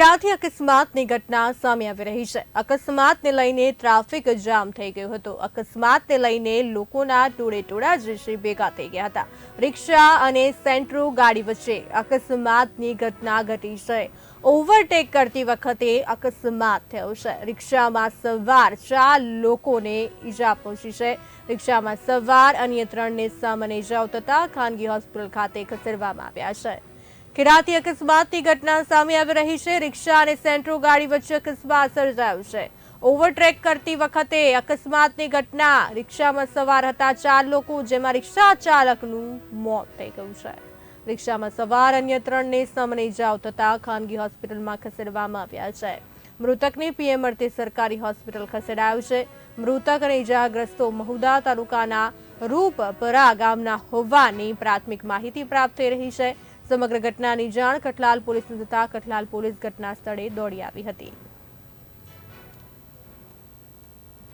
ખેડાથી અકસ્માતની ઘટના સામે આવી રહી છે. અકસ્માતને લઈને ટ્રાફિક જામ થઈ ગયો હતો. અકસ્માતને લઈને લોકોના ટોળે ટોળા દ્રશ્ય ભેગા થઈ ગયા હતા. રિક્ષા અને સેન્ટ્રો ગાડી વચ્ચે અકસ્માતની ઘટના ઘટી છે. ઓવરટેક કરતી વખતે અકસ્માત થયો છે. રિક્ષામાં સવાર ચાર લોકોને ઈજા પહોંચી છે. રિક્ષામાં સવાર અન્ય ત્રણને સામાન્ય ઇજાઓ થતા ખાનગી હોસ્પિટલ ખાતે ખસેડવામાં આવ્યા છે. ખેડાથી અકસ્માતની ઘટના સામે આવી રહી છે. રિક્ષા અને સેન્ટ્રો ગાડી વચ્ચે અકસ્માત સર્જાયો છે. ઓવરટેક કરતી વખતે અકસ્માતની ઘટના. રિક્ષામાં સવાર હતા ચાર લોકો, જેમાં રિક્ષા ચાલકનું મોત થઈ ગયું છે. રિક્ષામાં સવાર અન્ય ત્રણને સામાન્ય ઇજાઓ થતા ખાનગી હોસ્પિટલમાં ખસેડવામાં આવ્યા છે. મૃતકને પીએમ અર્થે સરકારી હોસ્પિટલ ખસેડાયો છે. મૃતક અને ઇજાગ્રસ્તો મહુદા તાલુકાના રૂપપરા ગામના હોવાની પ્રાથમિક માહિતી પ્રાપ્ત થઈ રહી છે. સમગ્ર ઘટનાની જાણ કઠલાલ પોલીસને થતાં કઠલાલ પોલીસ ઘટના સ્થળે દોડી આવી હતી.